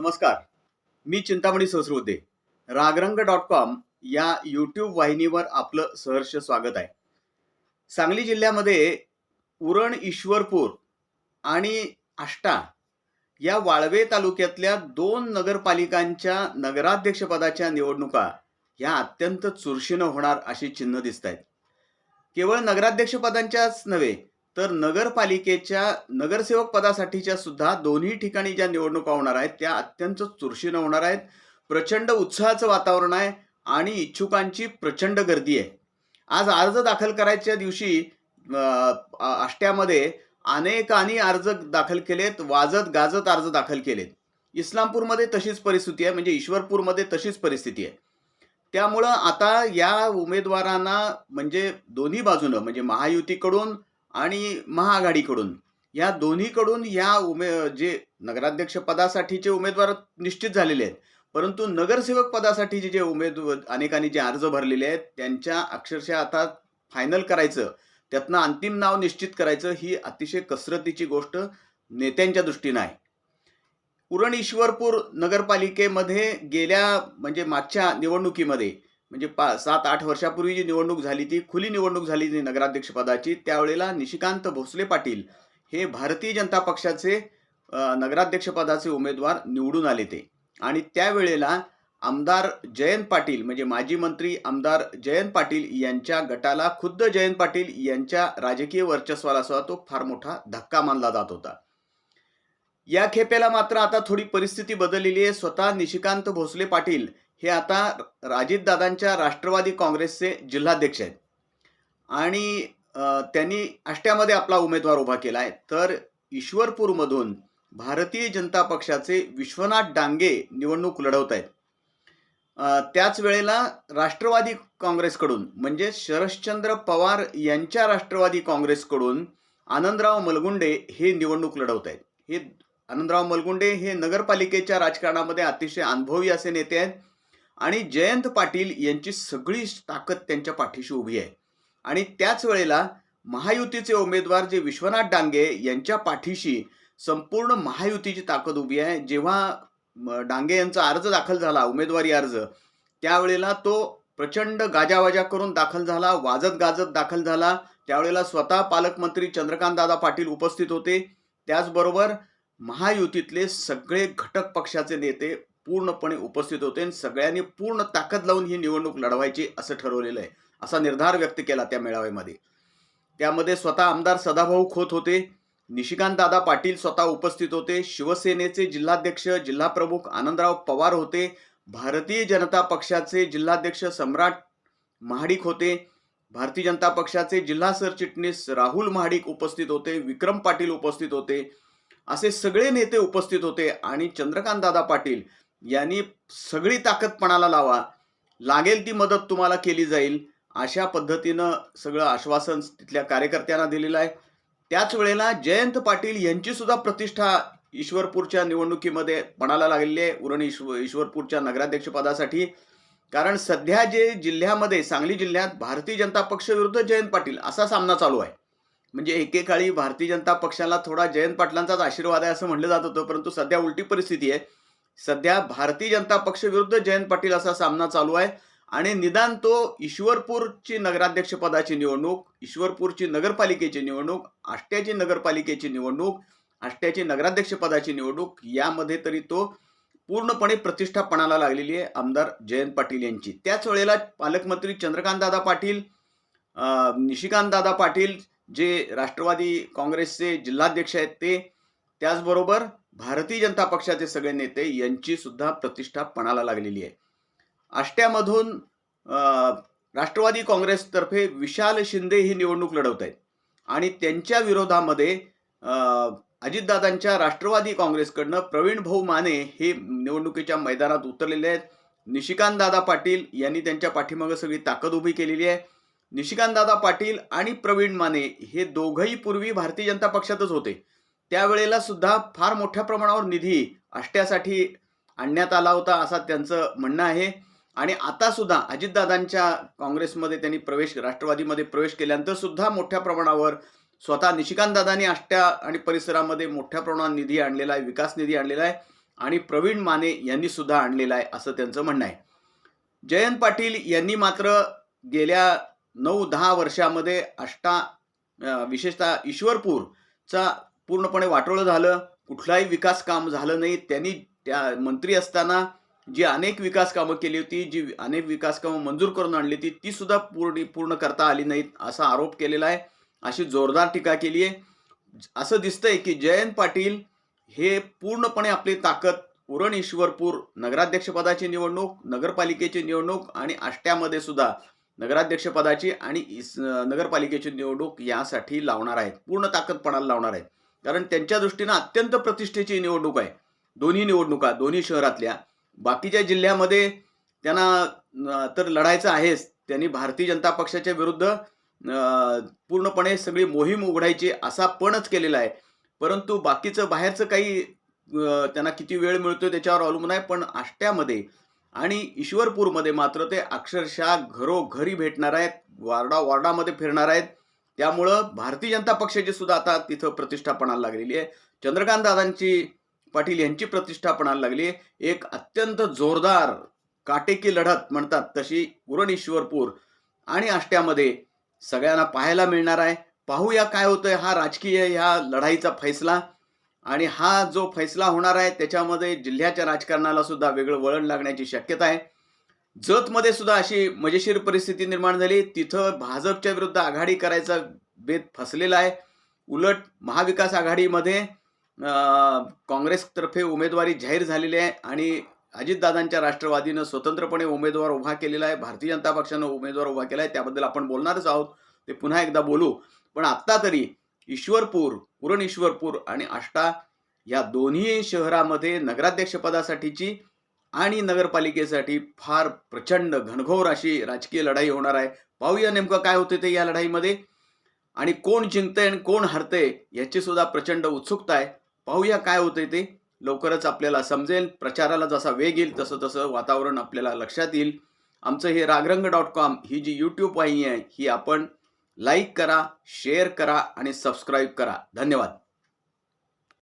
नमस्कार. मी Chintamani Sahasrabuddhe. Ragarang dot com या यूट्यूब वाहिनीवर आपलं सहर्ष स्वागत आहे. सांगली जिल्ह्यामध्ये उरण ईश्वरपूर आणि आष्टा या वाळवे तालुक्यातल्या दोन नगरपालिकांच्या नगराध्यक्षपदाच्या निवडणुका ह्या अत्यंत चुरशीनं होणार अशी चिन्ह दिसत आहेत केवळ नगराध्यक्षपदांच्याच नव्हे तर नगरपालिकेच्या नगरसेवक पदासाठीच्या सुद्धा दोन्ही ठिकाणी ज्या निवडणुका होणार आहेत त्या अत्यंत चुरशीनं होणार आहेत. प्रचंड उत्साहाचं वातावरण आहे आणि इच्छुकांची प्रचंड गर्दी आहे. आज अर्ज दाखल करायच्या दिवशी आष्ट्यामध्ये अनेकांनी अर्ज दाखल केलेत वाजत गाजत अर्ज दाखल केलेत. इस्लामपूरमध्ये तशीच परिस्थिती आहे म्हणजे ईश्वरपूरमध्ये तशीच परिस्थिती आहे. त्यामुळं आता या उमेदवारांना म्हणजे दोन्ही बाजूनं म्हणजे महायुतीकडून आणि महाआघाडीकडून. या दोन्हीकडून या उमे जे नगराध्यक्ष पदासाठीचे उमेदवार निश्चित झालेले आहेत. परंतु नगरसेवक पदासाठीचे जे उमेदवार अनेकांनी जे अर्ज भरलेले आहेत त्यांच्या अक्षरशः आता फायनल करायचं त्यातनं अंतिम नाव निश्चित करायचं ही अतिशय कसरतीची गोष्ट नेत्यांच्या दृष्टीनं आहे. उरण ईश्वरपूर नगरपालिकेमध्ये गेल्या म्हणजे मागच्या निवडणुकीमध्ये म्हणजे पा सात आठ वर्षापूर्वी जी निवडणूक झाली ती खुली निवडणूक झाली ती नगराध्यक्षपदाची त्यावेळेला निशिकांत भोसले पाटील हे भारतीय जनता पक्षाचे नगराध्यक्षपदाचे उमेदवार निवडून आले ते. आणि त्यावेळेला आमदार जयंत पाटील म्हणजे माजी मंत्री आमदार जयंत पाटील यांच्या गटाला खुद्द जयंत पाटील यांच्या राजकीय वर्चस्वाला तो फार मोठा धक्का मानला जात होता. या खेपेला मात्र आता थोडी परिस्थिती बदललेली आहे. स्वतः निशिकांत भोसले पाटील हे आता राजीतदादांच्या राष्ट्रवादी काँग्रेसचे जिल्हाध्यक्ष आहेत. आणि त्यांनी आष्ट्यामध्ये आपला उमेदवार उभा केला आहे तर ईश्वरपूरमधून भारतीय जनता पक्षाचे विश्वनाथ डांगे निवडणूक लढवत आहेत. त्याच वेळेला राष्ट्रवादी काँग्रेसकडून म्हणजे शरश्चंद्र पवार यांच्या राष्ट्रवादी काँग्रेसकडून आनंदराव मलगुंडे हे निवडणूक लढवत आहेत. हे आनंदराव मलगुंडे हे नगरपालिकेच्या राजकारणामध्ये अतिशय अनुभवी असे नेते आहेत. आणि जयंत पाटील यांची सगळी ताकद त्यांच्या पाठीशी उभी आहे. आणि त्याच वेळेला महायुतीचे उमेदवार जे विश्वनाथ डांगे यांच्या पाठीशी संपूर्ण महायुतीची ताकद उभी आहे. जेव्हा डांगे यांचा अर्ज दाखल झाला उमेदवारी अर्ज त्यावेळेला तो प्रचंड गाजावाजा करून दाखल झाला वाजत गाजत दाखल झाला. त्यावेळेला स्वतः पालकमंत्री चंद्रकांतदादा पाटील उपस्थित होते. त्याचबरोबर महायुतीतले सगळे घटक पक्षाचे नेते पूर्णपणे उपस्थित होते आणि सगळ्यांनी पूर्ण ताकद लावून ही निवडणूक लढवायची असं ठरवलेलं आहे असा निर्धार व्यक्त केला त्या मेळाव्यामध्ये. त्यामध्ये स्वतः आमदार सदाभाऊ खोत होते निशिकांत दादा पाटील स्वतः उपस्थित होते शिवसेनेचे जिल्हाध्यक्ष जिल्हाप्रमुख आनंदराव पवार होते भारतीय जनता पक्षाचे जिल्हाध्यक्ष सम्राट महाडिक होते भारतीय जनता पक्षाचे जिल्हा सरचिटणीस राहुल महाडिक उपस्थित होते विक्रम पाटील उपस्थित होते असे सगळे नेते उपस्थित होते आणि चंद्रकांत दादा पाटील यांनी सगळी ताकद पणाला लावा. लागेल ती मदत तुम्हाला केली जाईल. अशा पद्धतीनं सगळं आश्वासन तिथल्या कार्यकर्त्यांना दिलेलं आहे. त्याच वेळेला जयंत पाटील यांची सुद्धा प्रतिष्ठा ईश्वरपूरच्या निवडणुकीमध्ये पणाला लागलेली आहे. उरण ईश्व ईश्वरपूरच्या नगराध्यक्षपदासाठी. कारण सध्या जे जिल्ह्यामध्ये सांगली जिल्ह्यात भारतीय जनता पक्ष विरुद्ध जयंत पाटील असा सामना चालू आहे. म्हणजे एकेकाळी भारतीय जनता पक्षाला थोडा जयंत पाटलांचाच आशीर्वाद आहे असं म्हटलं जात होतं परंतु सध्या उलटी परिस्थिती आहे. सध्या भारतीय जनता पक्ष विरुद्ध जयंत पाटील असा सामना चालू आहे. आणि निदान तो ईश्वरपूरची नगराध्यक्षपदाची निवडणूक ईश्वरपूरची नगरपालिकेची निवडणूक आष्ट्याची नगरपालिकेची निवडणूक आष्ट्याची नगराध्यक्षपदाची निवडणूक यामध्ये तरी तो पूर्णपणे प्रतिष्ठापणाला लागलेली आहे आमदार जयंत पाटील यांची. त्याच वेळेला पालकमंत्री चंद्रकांतदादा पाटील निशिकांतदादा पाटील जे राष्ट्रवादी काँग्रेसचे जिल्हाध्यक्ष आहेत ते त्याचबरोबर भारतीय जनता पक्षाचे सगळे नेते यांची सुद्धा प्रतिष्ठा पणाला लागलेली आहे. आष्ट्यामधून राष्ट्रवादी काँग्रेसतर्फे विशाल शिंदे ही निवडणूक लढवत आहेत. आणि त्यांच्या विरोधामध्ये अजितदादांच्या राष्ट्रवादी काँग्रेसकडनं प्रवीण भाऊ माने हे निवडणुकीच्या मैदानात उतरलेले आहेत. निशिकांत दादा पाटील यांनी त्यांच्या पाठीमागं सगळी ताकद उभी केलेली आहे. निशिकांत दादा पाटील आणि प्रवीण माने हे दोघंही पूर्वी भारतीय जनता पक्षातच होते. त्यावेळेला सुद्धा फार मोठ्या प्रमाणावर निधी आष्ट्यासाठी आणण्यात आला होता असा त्यांचं म्हणणं आहे. आणि आता सुद्धा अजितदादांच्या काँग्रेसमध्ये त्यांनी प्रवेश राष्ट्रवादीमध्ये प्रवेश केल्यानंतर सुद्धा मोठ्या प्रमाणावर स्वतः निशिकांत दादांनी आष्ट्या आणि परिसरामध्ये मोठ्या प्रमाणात निधी आणलेला आहे विकास निधी आणलेला आहे आणि प्रवीण माने यांनी सुद्धा आणलेला आहे असं त्यांचं म्हणणं आहे. जयंत पाटील यांनी मात्र गेल्या नऊ दहा वर्षामध्ये अष्टा विशेषतः ईश्वरपूरचा पूर्णपणे वाटोळं झालं. कुठलाही विकास काम झालं नाही. त्यांनी त्या मंत्री असताना जी अनेक विकास कामं केली होती जी अनेक विकास कामं मंजूर करून आणली होती ती सुद्धा पूर्ण पूर्ण करता आली नाहीत असा आरोप केलेला आहे. अशी जोरदार टीका केली आहे. असं दिसतंय की जयंत पाटील हे पूर्णपणे आपली ताकद उरण ईश्वरपूर नगराध्यक्षपदाची निवडणूक नगरपालिकेची निवडणूक आणि आष्ट्यामध्ये सुद्धा नगराध्यक्षपदाची आणि इस- नगरपालिकेची निवडणूक यासाठी लावणार आहेत. पूर्ण ताकदपणाला लावणार आहेत. कारण त्यांच्या दृष्टीनं अत्यंत प्रतिष्ठेची निवडणूक आहे. दोन्ही निवडणुका दोन्ही शहरातल्या. बाकीच्या जिल्ह्यामध्ये त्यांना तर लढायचं आहेच. त्यांनी भारतीय जनता पक्षाच्या विरुद्ध पूर्णपणे सगळी मोहीम उघडायची असा पणच केलेला आहे. परंतु बाकीचं बाहेरचं काही त्यांना किती वेळ मिळतो त्याच्यावर अवलंबून आहे. पण आष्ट्यामध्ये आणि ईश्वरपूरमध्ये मात्र ते अक्षरशः घरोघरी भेटणार आहेत. वार्डा वॉर्डामध्ये फिरणार आहेत. त्यामुळं भारतीय जनता पक्षाची सुद्धा आता तिथं प्रतिष्ठापणाला लागलेली आहे. चंद्रकांत दादांची पाटील यांची प्रतिष्ठापणाला लागली एक अत्यंत जोरदार काटेकी लढत म्हणतात तशी उरण ईश्वरपूर आणि आष्ट्यामध्ये सगळ्यांना पाहायला मिळणार आहे. पाहूया काय होतंय हा राजकीय ह्या लढाईचा फैसला. आणि हा जो फैसला होणार आहे त्याच्यामध्ये जिल्ह्याच्या राजकारणाला सुद्धा वेगळं वळण लागण्याची शक्यता आहे. जतमध्ये सुद्धा अशी मजेशीर परिस्थिती निर्माण झाली. तिथं भाजपच्या विरुद्ध आघाडी करायचा बेत फसलेला आहे. उलट महाविकास आघाडीमध्ये काँग्रेसतर्फे उमेदवारी जाहीर झालेली आहे आणि अजितदादांच्या राष्ट्रवादीनं स्वतंत्रपणे उमेदवार उभा केलेला आहे. भारतीय जनता पक्षानं उमेदवार उभा केला आहे. त्याबद्दल आपण बोलणारच आहोत. ते पुन्हा एकदा बोलू. पण आत्ता तरी ईश्वरपूर पुरण ईश्वरपूर आणि आष्टा या दोन्ही शहरामध्ये नगराध्यक्षपदासाठीची आणि नगरपालिकेसाठी फार प्रचंड घनघोर अशी राजकीय लढाई होणार आहे. पाहूया नेमकं काय होते ते या लढाईमध्ये. आणि कोण जिंकतंय आणि कोण हरतंय याची सुद्धा प्रचंड उत्सुकता आहे. पाहूया काय होतंय ते. लवकरच आपल्याला समजेल. प्रचाराला जसा वेग येईल तसं तसं वातावरण आपल्याला लक्षात येईल. आमचं हे रागरंग डॉट कॉम ही जी यूट्यूब वाहिनी आहे ही आपण लाईक करा शेअर करा आणि सबस्क्राईब करा. धन्यवाद.